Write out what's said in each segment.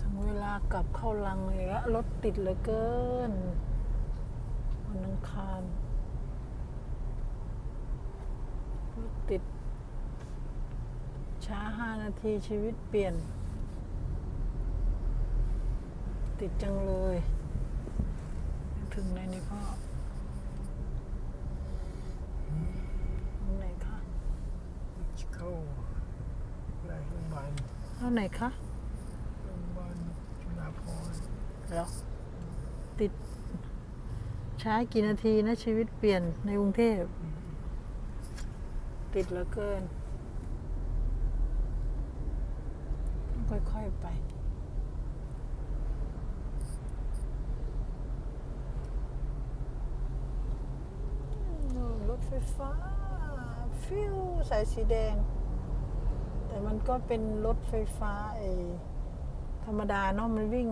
ถึงเวลากลับเข้าลังเลยละรถติดเหลือเกินวันอังคารรถติด ช้าห้านาทีชีวิตเปลี่ยน ติดจังเลย ถึงไหนนี่พ่อตรงไหนคะ เข้าแรกโรงพยาบาล เท่าไหนคะโรงพยาบาลจุฬาภรณ์เหรอติด ช้ากี่นาทีนะชีวิตเปลี่ยนในกรุงเทพ ติดเหลือเกิน ค่อย ๆ ไปอืมรถไฟฟ้า ฟิวสายสีแดง แต่มันก็เป็นรถไฟฟ้าไอธรรมดาเนาะมันวิ่ง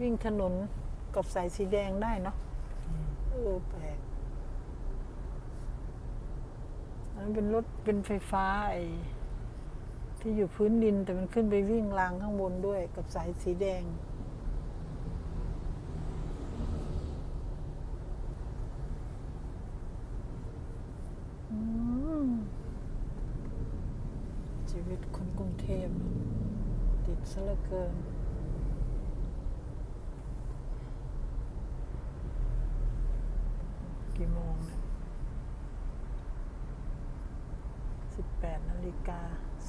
วิ่งถนนกับสายสีแดงได้เนาะเออแปลกอันนั้นเป็นรถเป็นไฟฟ้าไอที่อยู่พื้นดินแต่มันขึ้นไปวิ่งรางข้างบนด้วยกับสายสีแดง อืม ชีวิตคนกรุงเทพติดซะเหลือเกิน กี่โมงเนี่ยสิบแปดนาฬิกา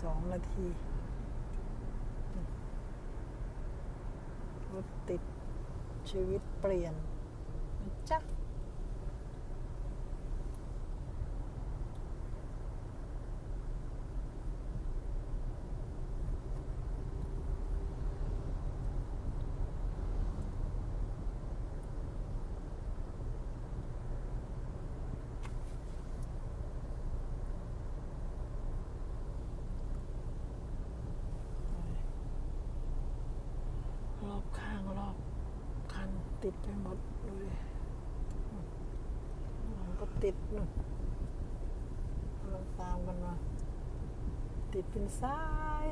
สองนาทีรถติดชีวิตเปลี่ยนนะจ๊ะ ร อบข้างรอบคันติดไปหมดดูดิมันก็ติดนู่นเราตามกันมา ติดเป็นสาย